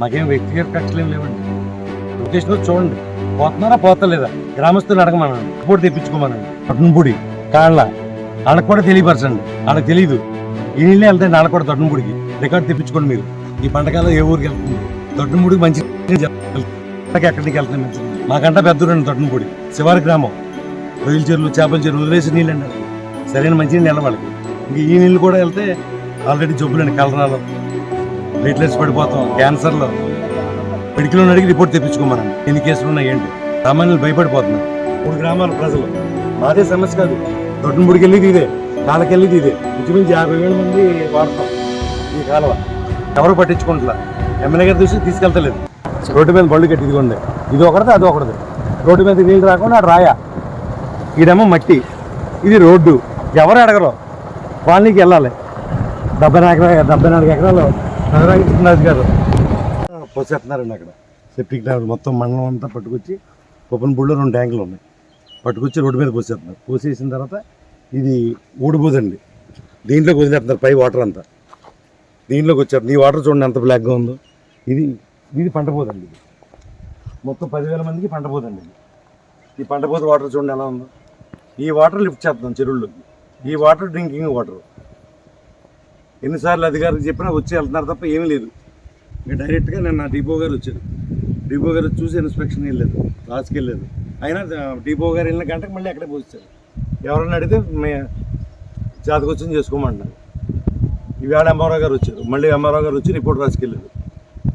మాకేం వ్యక్తిగత కక్షలు ఏం లేవండి. లొకేషన్ చూడండి. పోతున్నారా పోతలేదా? గ్రామస్తులు అడగమనండి. రిపోర్ట్ తెప్పించుకోమనండి. తొట్టనపూడి కాళ్ళ వాళ్ళకి కూడా తెలియపరచండి. వాళ్ళకి తెలియదు ఈ నీళ్ళే వెళ్తాయి వాళ్ళకి కూడా తొట్టనపూడికి రికార్డు తెప్పించుకోండి మీరు. ఈ పంటకాలం ఏ ఊరికి వెళ్తుంది? తొట్టనపూడికి మంచి ఎక్కడికి వెళ్తుంది మంచి మాకంటే పెద్ద ఊరండి తొట్టనపూడి శివారి గ్రామం. రొయ్యల చెరువులు చేపల చెరువులు వదిలేసి నీళ్ళు అండి సరైన మంచి నీళ్ళు వాళ్ళకి. ఇంక ఈ నీళ్ళు కూడా వెళ్తే ఆల్రెడీ జబ్బులండి కలరాలు. ప్లేట్లెట్స్ పడిపోతాం క్యాన్సర్లో. మెడికల్ అడిగి రిపోర్ట్ తెప్పించుకోమనండి. ఎన్ని కేసులు ఉన్నాయి ఏంటి? సామాన్యులు భయపడిపోతున్నారు. మూడు గ్రామాల ప్రజలు. మాదే సమస్య కాదు. దొడ్డముడికి వెళ్ళేది ఇదే కాలకెళ్ళేది ఇదే. ఇంచుమించు యాభై వేల మంది వాడతాం ఈ కాలువ. ఎవరు పట్టించుకుంటున్నా ఎమ్మెల్యే గారి దృష్టికి తీసుకెళ్తలేదు. రోడ్డు మీద బళ్ళు కట్టి ఇదిగోండి. ఇది ఒకటిది అది ఒకటిది. రోడ్డు మీద నీళ్ళు రాకుండా అటు రాయా. ఈడేమో మట్టి. ఇది రోడ్డు. ఎవరు అడగరు. వాళ్ళకి వెళ్ళాలి. డెబ్బై నాలుగు డెబ్బై నాలుగు ఎకరాలు నగరానికి గారు. పోసేస్తున్నారండి అక్కడ. సెప్టిక్ ట్యాంక్ మొత్తం మండలం అంతా పట్టుకొచ్చి కొప్పనపూడిలో రెండు ట్యాంకులు ఉన్నాయి. పట్టుకొచ్చి రోడ్డు మీద పోసేస్తున్నారు. పోసేసిన తర్వాత ఇది ఊడిపోదండి. దీంట్లోకి వదిలేస్తున్నారు పై వాటర్ అంతా. దీంట్లోకి వచ్చారు. ఈ వాటర్ చూడండి ఎంత బ్లాక్గా ఉందో. ఇది ఇది పంట పోదండి ఇది. మొత్తం పదివేల మందికి పంట పోదండి ఇది. ఈ పంట పోత వాటర్ చూడండి ఎలా ఉందో. ఈ వాటర్ లిఫ్ట్ చేస్తాం చెరువుల్లోకి. ఈ వాటర్ డ్రింకింగ్ వాటర్. ఎన్నిసార్లు అధికారులు చెప్పినా వచ్చి వెళ్తున్నారు తప్ప ఏమీ లేదు. ఇంకా డైరెక్ట్గా నేను నా డిపో గారు వచ్చారు. డిపో గారు చూసి ఇన్స్పెక్షన్ వెళ్ళలేదు క్లాస్కి వెళ్ళలేదు అయినా డిపో గారు వెళ్ళిన గంటకు మళ్ళీ అక్కడే పోస్తారు ఎవరన్నా అడిగితే మే జాతకొచ్చి చేసుకోమంటున్నారు. ఈవేళ అమ్మారావు గారు వచ్చారు. మళ్ళీ అమ్మారావు గారు వచ్చి రిపోర్ట్ రాసుకెళ్ళారు.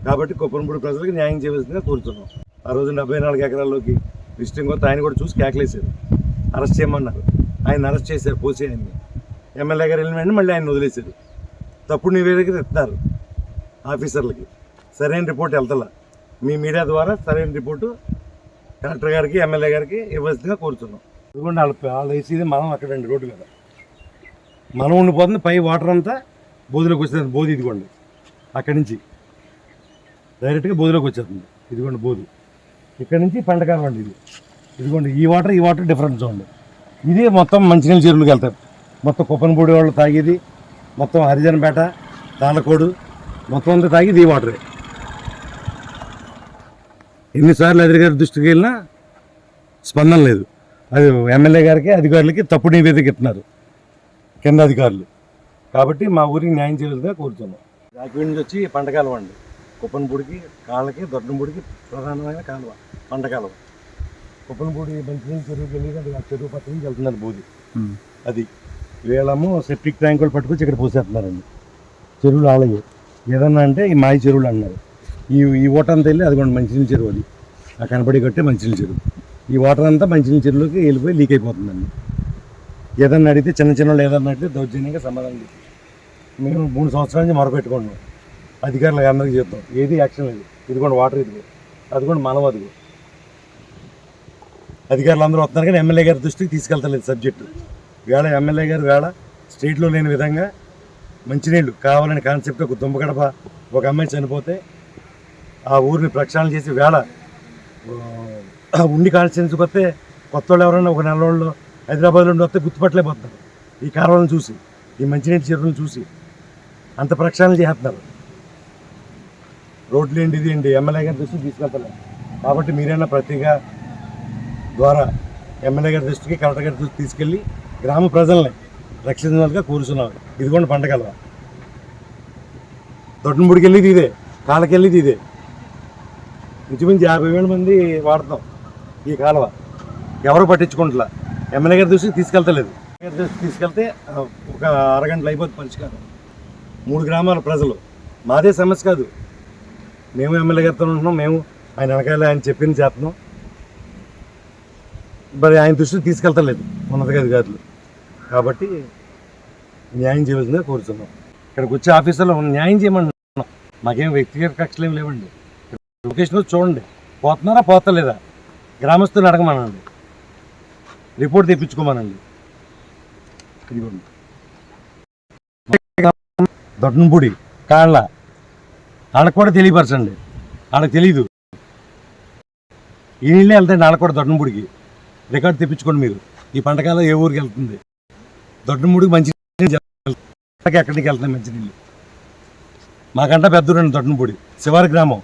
కాబట్టి కొప్పనపూడి ప్రజలకు న్యాయం చేయవలసిందిగా కోరుతున్నాం. ఆ రోజు డెబ్బై నాలుగు ఎకరాల్లోకి విజిటింగ్ కొత్త ఆయన కూడా చూసి కేకలేశారు. అరెస్ట్ చేయమన్నారు. ఆయన అరెస్ట్ చేశారు పోసే ఆయన్ని. ఎమ్మెల్యే గారు వెళ్ళిన మళ్ళీ ఆయన వదిలేశారు. తప్పుడు నివేదిక ఇస్తున్నారు ఆఫీసర్లకి. సరైన రిపోర్ట్ వెళ్తలా. మీ మీడియా ద్వారా సరైన రిపోర్టు కలెక్టర్ గారికి ఎమ్మెల్యే గారికి ఇవ్వాల్సిందిగా కోరుతున్నాం. ఇదిగోండి వాళ్ళ వాళ్ళు వేసేది మనం అక్కడండి రోడ్డు మీద. మనం ఉండిపోతుంది పై వాటర్ అంతా బోధిలోకి వచ్చేది బోధి ఇదిగోండి. అక్కడి నుంచి. డైరెక్ట్గా బోధిలోకి వచ్చేస్తుంది. ఇదిగోండి బోధి. ఇక్కడ నుంచి పంటకాలం అండి ఇది. ఇదిగోండి ఈ వాటర్ ఈ వాటర్ డిఫరెన్స్ ఉంది ఇది మొత్తం మంచినీళ్ళ చెరువులకు వెళ్తారు. మొత్తం కుప్పనపూడి వాళ్ళు తాగేది మొత్తం హరిజనపేట తాళ్ళకోడు మొత్తం అంతా తాగేది ఈ వాటరే. ఎన్నిసార్లు అధికారి దృష్టికి వెళ్ళినా స్పందన లేదు. అది ఎమ్మెల్యే గారికి అధికారులకి తప్పుడు నివేదిక ఇస్తున్నారు. కింద అధికారులు. కాబట్టి మా ఊరికి న్యాయం చేయవలసిందిగా కోరుతున్నాం. రాకివీడి నుంచి వచ్చి పంటకాలం అండి. కుప్పనపూడికి కాళ్ళకి దొడ్డంపూడికి ప్రధానమైన కాలువ పంట కాలువ. కుప్పనపూడి మంచినీళ్ళు చెరువుకి వెళ్ళి అది ఆ చెరువు పక్క నుంచి వెళ్తున్నారు బూది అది. వీళ్ళము సెప్టిక్ ట్యాంకులు పట్టుకొచ్చి ఇక్కడ పోసేస్తున్నారండి. చెరువులు ఆలయ్యి ఏదన్నా అంటే ఈ మాయ చెరువులు అన్నారు. ఈ ఈ ఓటర్ అంతా వెళ్ళి అదిగోండి మంచినీళ్ళ చెరువు అది. ఆ కనపడి కట్టే మంచినీళ్ళ చెరువు. ఈ వాటర్ అంతా మంచినీళ్ళ చెరువులోకి వెళ్ళిపోయి లీక్ అయిపోతుందండి. ఏదన్నా అడిగితే చిన్న చిన్న వాళ్ళు ఏదన్నా అడిగితే దౌర్జన్యంగా సమాధానం చెప్పి మేము మూడు సంవత్సరాల నుంచి మొరపెట్టుకున్నాం అధికారులకు అందరికీ చెప్తాం. ఏది యాక్షన్ లేదు. ఇదిగోండి వాటర్ ఇదిగో. అదిగోండి మనం అదిగో. అధికారులు అందరూ వస్తున్నారు కానీ ఎమ్మెల్యే గారి దృష్టికి తీసుకెళ్తలేదు సబ్జెక్టు. వేళ ఎమ్మెల్యే గారు వేళ స్టేట్లో లేని విధంగా మంచినీళ్ళు కావాలని కాన్సెప్ట్ ఒక దుమ్మగడప ఒక అమ్మాయి చనిపోతే ఆ ఊరిని ప్రక్షాళన చేసి వేళ ఆ, ఉండి కాన్స్టిట్యున్సీకి వస్తే కొత్త వాళ్ళు ఎవరైనా ఒక నెల వాళ్ళు హైదరాబాద్ నుండి వస్తే గుర్తుపట్టలేకపోతున్నారు ఈ కాలువలను చూసి ఈ మంచినీటి చెరువులను చూసి అంత ప్రక్షాళన చేస్తున్నారు. రోడ్లు ఏంటి ఇది ఏంటి ఎమ్మెల్యే గారి దృష్టికి తీసుకెళ్తలేదు కాబట్టి మీరైనా ప్రతిగా ద్వారా ఎమ్మెల్యే గారి దృష్టికి కలెక్టర్ గారి దృష్టికి తీసుకెళ్ళి గ్రామ ప్రజల్ని రక్షించాలిగా కోరుచున్నాం. ఇదిగోండి పంట కలవ దొడ్డముడికి వెళ్ళేది ఇదే కాళ్ళకి వెళ్ళేది ఇదే. ఇంచుమించు యాభై వేల మంది వాడతాం ఈ కాలువ. ఎవరు పట్టించుకుంటలా. ఎమ్మెల్యే గారి దృష్టికి తీసుకెళ్తలేదు. తీసుకెళ్తే ఒక అరగంటలు అయిపోతుంది పరిష్కారం. మూడు గ్రామాల ప్రజలు. మాదే సమస్య కాదు. మేము ఎమ్మెల్యే గారితో ఉంటున్నాం మేము ఆయన వెనకాల ఆయన చెప్పింది చేస్తున్నాం. మరి ఆయన దృష్టికి తీసుకెళ్తలేదు ఉన్నతాధికారులు కాబట్టి న్యాయం చేయవలసిందిగా కోరుతున్నాం. ఇక్కడికి వచ్చే ఆఫీసర్లో న్యాయం చేయమంటున్నాం మాకేం వ్యక్తిగత కక్షలు ఏమి లేవండి. లొకేషన్ చూడండి. పోతున్నారా పోతలేదా? గ్రామస్తులు అడగమనండి. రిపోర్ట్ తెప్పించుకోమనండి. ఇదిగోండి. దొడ్డనపూడి కాళ్ళ. వాళ్ళకి కూడా తెలియపరచండి. వాళ్ళకి తెలియదు ఈ నీళ్ళే వెళ్తాయండి వాళ్ళకి కూడా దొడ్డనపూడికి. రికార్డు తెప్పించుకోండి మీరు. ఈ పంటకాలం ఏ ఊరికి వెళ్తుంది? దొడ్డమూడికి మంచి ఎక్కడికి వెళ్తున్నాయి మంచి నీళ్ళు. మాకంటే పెద్ద దొడ్డనపూడి శివారి గ్రామం.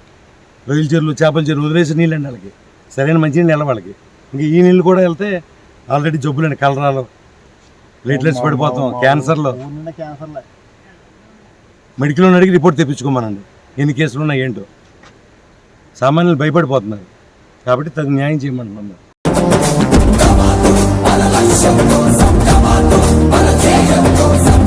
రొయ్యల చెరువులు చేపల చెరువులు వదిలేసి నీళ్ళు అండి వాళ్ళకి. సరైన మంచి నీళ్ళు వాళ్ళకి. ఇంకా ఈ నీళ్ళు కూడా వెళ్తే ఆల్రెడీ జబ్బులండి కలరాలు. ప్లేట్లెట్స్ పడిపోతాం క్యాన్సర్లో. ఊరు మెడికల్ అడిగి రిపోర్ట్ తెప్పించుకోమనండి. ఎన్ని కేసులు ఉన్నాయి ఏంటో. సామాన్యులు భయపడిపోతున్నారు. కాబట్టి తగు న్యాయం చేయమంటున్నాం మేము.